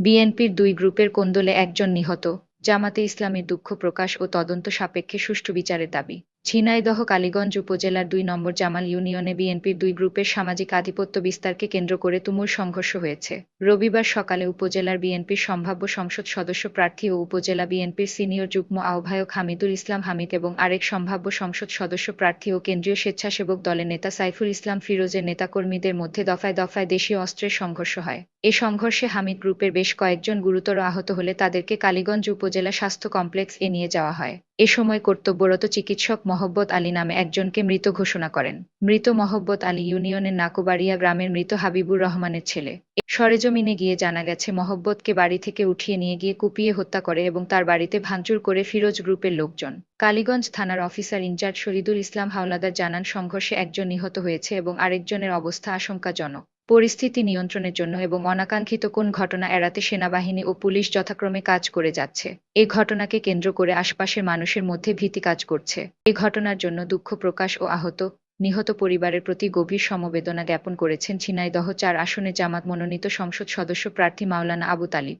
বিএনপির দুই গ্রুপের কোন্দলে একজন নিহত, জামাতে ইসলামের দুঃখ প্রকাশ ও তদন্ত সাপেক্ষে সুষ্ঠু বিচারের দাবি। ঝিনাইদহ, কালীগঞ্জ উপজেলার দুই নম্বর জামাল ইউনিয়নে বিএনপির দুই গ্রুপের সামাজিক আধিপত্য বিস্তারকে কেন্দ্র করে তুমুল সংঘর্ষ হয়েছে। রবিবার সকালে উপজেলার বিএনপির সম্ভাব্য সংসদ সদস্য প্রার্থী ও উপজেলা বিএনপির সিনিয়র যুগ্ম আহ্বায়ক হামিদুল ইসলাম হামিদ এবং আরেক সম্ভাব্য সংসদ সদস্য প্রার্থী ও কেন্দ্রীয় স্বেচ্ছাসেবক দলের নেতা সাইফুল ইসলাম ফিরোজের নেতাকর্মীদের মধ্যে দফায় দফায় দেশীয় অস্ত্রের সংঘর্ষ হয়। এ সংঘর্ষে হামিদ গ্রুপের বেশ কয়েকজন গুরুতর আহত হলে তাদেরকে কালীগঞ্জ উপজেলা স্বাস্থ্য কমপ্লেক্স এ নিয়ে যাওয়া হয়। এ সময় কর্তব্যরত চিকিৎসক মহব্বত আলী নামে একজনকে মৃত ঘোষণা করেন। মৃত মহব্বত আলী ইউনিয়নের নাকোবাড়িয়া গ্রামের মৃত হাবিবুর রহমানের ছেলে। সরেজমিনে গিয়ে জানা গেছে, মহব্বতকে বাড়ি থেকে উঠিয়ে নিয়ে গিয়ে কুপিয়ে হত্যা করে এবং তার বাড়িতে ভাঙচুর করে ফিরোজ গ্রুপের লোকজন। কালীগঞ্জ থানার officer in charge Shahidul Islam Howlader জানান, সংঘর্ষে একজন নিহত হয়েছে এবং আরেকজনের অবস্থা আশঙ্কাজনক। পরিস্থিতি নিয়ন্ত্রণের জন্য এবং অনাকাঙ্ক্ষিত কোন ঘটনা এড়াতে সেনাবাহিনী ও পুলিশ যথাক্রমে কাজ করে যাচ্ছে। এই ঘটনাকে কেন্দ্র করে আশপাশের মানুষের মধ্যে ভীতি কাজ করছে। এই ঘটনার জন্য দুঃখ প্রকাশ ও আহত, নিহত পরিবারের প্রতি গভীর সমবেদনা জ্ঞাপন করেছেন ঝিনাইদহ চার আসনে জামাত মনোনীত সংসদ সদস্য প্রার্থী মাওলানা আবু তালিব।